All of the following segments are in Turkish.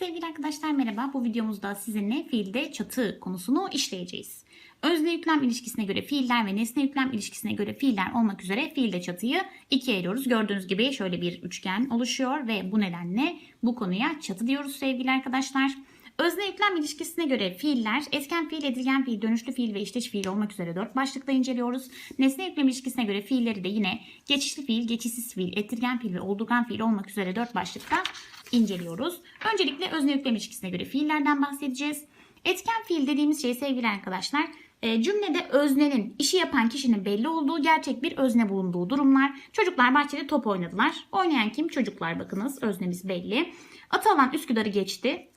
Sevgili arkadaşlar merhaba. Bu videomuzda sizinle fiilde çatı konusunu işleyeceğiz. Özne yüklem ilişkisine göre fiiller ve nesne yüklem ilişkisine göre fiiller olmak üzere fiilde çatıyı ikiye ayırıyoruz. Gördüğünüz gibi şöyle bir üçgen oluşuyor ve bu nedenle bu konuya çatı diyoruz sevgili arkadaşlar. Özne yüklem ilişkisine göre fiiller etken fiil, edilgen fiil, dönüşlü fiil ve işteş fiil olmak üzere dört başlıkta inceliyoruz. Nesne yüklem ilişkisine göre fiilleri de yine geçişli fiil, geçişsiz fiil, ettirgen fiil ve oldurgan fiil olmak üzere dört başlıkta inceliyoruz. Öncelikle özne yüklem ilişkisine göre fiillerden bahsedeceğiz. Etken fiil dediğimiz şey sevgili arkadaşlar e, cümlede öznenin, işi yapan kişinin belli olduğu gerçek bir özne bulunduğu durumlar. Çocuklar bahçede top oynadılar. Oynayan kim? Çocuklar bakınız öznemiz belli. Atalan Üsküdar'ı geçti.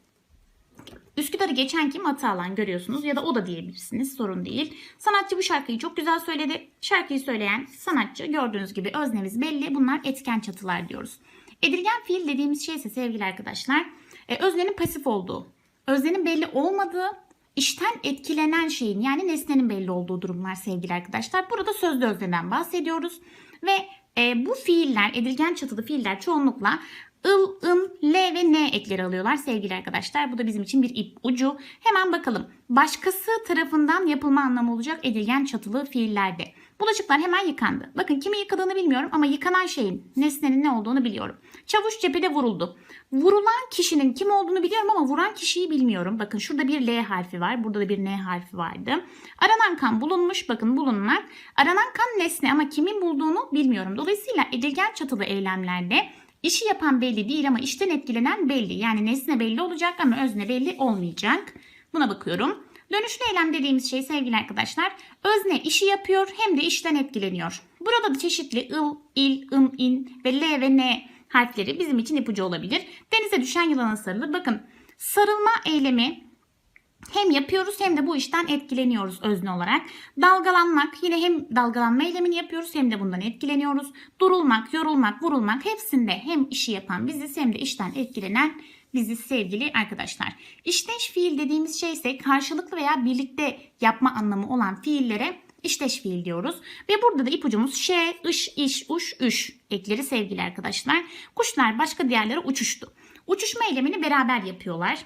Üsküdar'ı geçen kim? Atalan görüyorsunuz ya da o da diyebilirsiniz sorun değil. Sanatçı bu şarkıyı çok güzel söyledi. Şarkıyı söyleyen sanatçı gördüğünüz gibi öznemiz belli. Bunlar etken çatılar diyoruz. Edilgen fiil dediğimiz şey ise sevgili arkadaşlar e, öznenin pasif olduğu, öznenin belli olmadığı, işten etkilenen şeyin yani nesnenin belli olduğu durumlar sevgili arkadaşlar. Burada sözlü özneden bahsediyoruz ve e, bu fiiller edilgen çatılı fiiller çoğunlukla ıl, ın, l ve n ekleri alıyorlar sevgili arkadaşlar. Bu da bizim için bir ip ucu. Hemen bakalım. Başkası tarafından yapılma anlamı olacak edilgen çatılı fiillerde. Bulaşıklar hemen yıkandı. Bakın kimi yıkadığını bilmiyorum ama yıkanan şeyin, nesnenin ne olduğunu biliyorum. Çavuş cephede vuruldu. Vurulan kişinin kim olduğunu biliyorum ama vuran kişiyi bilmiyorum. Bakın şurada bir L harfi var. Burada da bir N harfi vardı. Aranan kan bulunmuş. Bakın bulunmak. Aranan kan nesne ama kimin bulduğunu bilmiyorum. Dolayısıyla edilgen çatılı eylemlerde işi yapan belli değil ama işten etkilenen belli. Yani nesne belli olacak ama özne belli olmayacak. Buna bakıyorum. Dönüşlü eylem dediğimiz şey sevgili arkadaşlar özne işi yapıyor hem de işten etkileniyor. Burada da çeşitli ıl, il, ın, in ve l ve n harfleri bizim için ipucu olabilir. Denize düşen yılana sarılır. Bakın sarılma eylemi hem yapıyoruz hem de bu işten etkileniyoruz özne olarak. Dalgalanmak yine hem dalgalanma eylemini yapıyoruz hem de bundan etkileniyoruz. Durulmak, yorulmak, vurulmak hepsinde hem işi yapan biziz hem de işten etkilenen biziz sevgili arkadaşlar. İşteş fiil dediğimiz şey ise karşılıklı veya birlikte yapma anlamı olan fiillere işteş fiil diyoruz. Ve burada da ipucumuz ş, ış, iş, uş, üş ekleri sevgili arkadaşlar. Kuşlar başka diğerlere uçuştu. Uçuşma eylemini beraber yapıyorlar.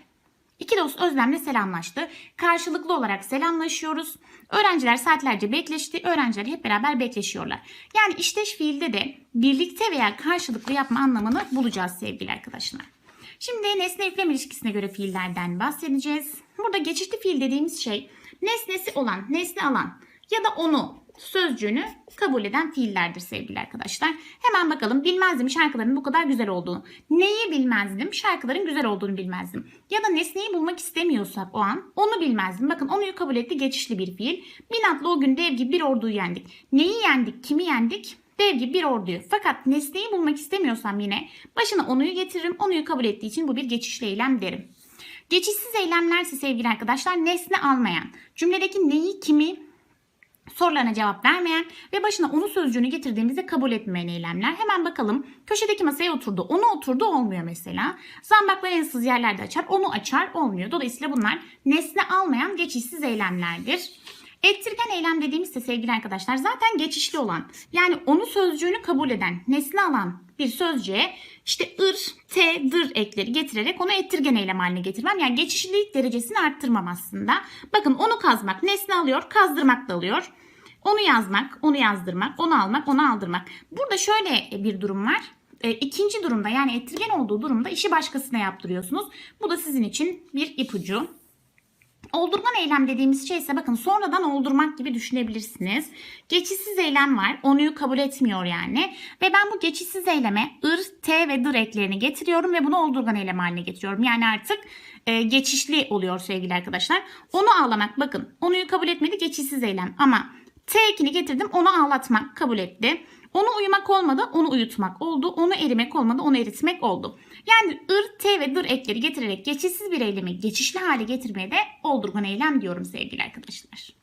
İki dost Özlem'le selamlaştı. Karşılıklı olarak selamlaşıyoruz. Öğrenciler saatlerce bekleşti. Öğrenciler hep beraber bekleşiyorlar. Yani işteş fiilde de birlikte veya karşılıklı yapma anlamını bulacağız sevgili arkadaşlar. Şimdi nesne yüklem ilişkisine göre fiillerden bahsedeceğiz. Burada geçişli fiil dediğimiz şey nesnesi olan, nesne alan ya da onu sözcüğünü kabul eden fiillerdir sevgili arkadaşlar. Hemen bakalım bilmezdim şarkıların bu kadar güzel olduğunu. Neyi bilmezdim? Şarkıların güzel olduğunu bilmezdim. Ya da nesneyi bulmak istemiyorsak o an onu bilmezdim. Bakın onuyu kabul etti geçişli bir fiil. Binatlı o gün dev gibi bir orduyu yendik. Neyi yendik? Kimi yendik? Dev gibi bir orduyu. Fakat nesneyi bulmak istemiyorsam yine başına onuyu getiririm. Onuyu kabul ettiği için bu bir geçişli eylem derim. Geçişsiz eylemlerse sevgili arkadaşlar nesne almayan, cümledeki neyi kimi sorularına cevap vermeyen ve başına onu sözcüğünü getirdiğimizde kabul etmeyen eylemler. Hemen bakalım. Köşedeki masaya oturdu. Onu oturdu olmuyor mesela. Zambaklar en ıssız yerlerde açar. Onu açar olmuyor. Dolayısıyla bunlar nesne almayan geçişsiz eylemlerdir. Ettirgen eylem dediğimizde sevgili arkadaşlar zaten geçişli olan yani onu sözcüğünü kabul eden nesne alan bir sözcüğe işte ır, te, dır ekleri getirerek onu ettirgen eylem haline getirmem. Yani geçişlilik derecesini arttırmam aslında. Bakın onu kazmak nesne alıyor, kazdırmak da alıyor. Onu yazmak, onu yazdırmak, onu almak, onu aldırmak. Burada şöyle bir durum var. E, ikinci durumda yani ettirgen olduğu durumda işi başkasına yaptırıyorsunuz. Bu da sizin için bir ipucu. Oldurgan eylem dediğimiz şey ise bakın sonradan oldurmak gibi düşünebilirsiniz. Geçişsiz eylem var. Onuyu kabul etmiyor yani. Ve ben bu geçişsiz eyleme ır, t ve dır eklerini getiriyorum ve bunu oldurgan eylem haline getiriyorum. Yani artık e, geçişli oluyor sevgili arkadaşlar. Onu ağlamak bakın onuyu kabul etmedi geçişsiz eylem ama t ekini getirdim onu ağlatmak kabul etti. Onu uyumak olmadı, onu uyutmak oldu. Onu erimek olmadı, onu eritmek oldu. Yani ır, t ve dır ekleri getirerek geçişsiz bir eylemi geçişli hale getirmeye de oldurgan eylem diyorum sevgili arkadaşlar.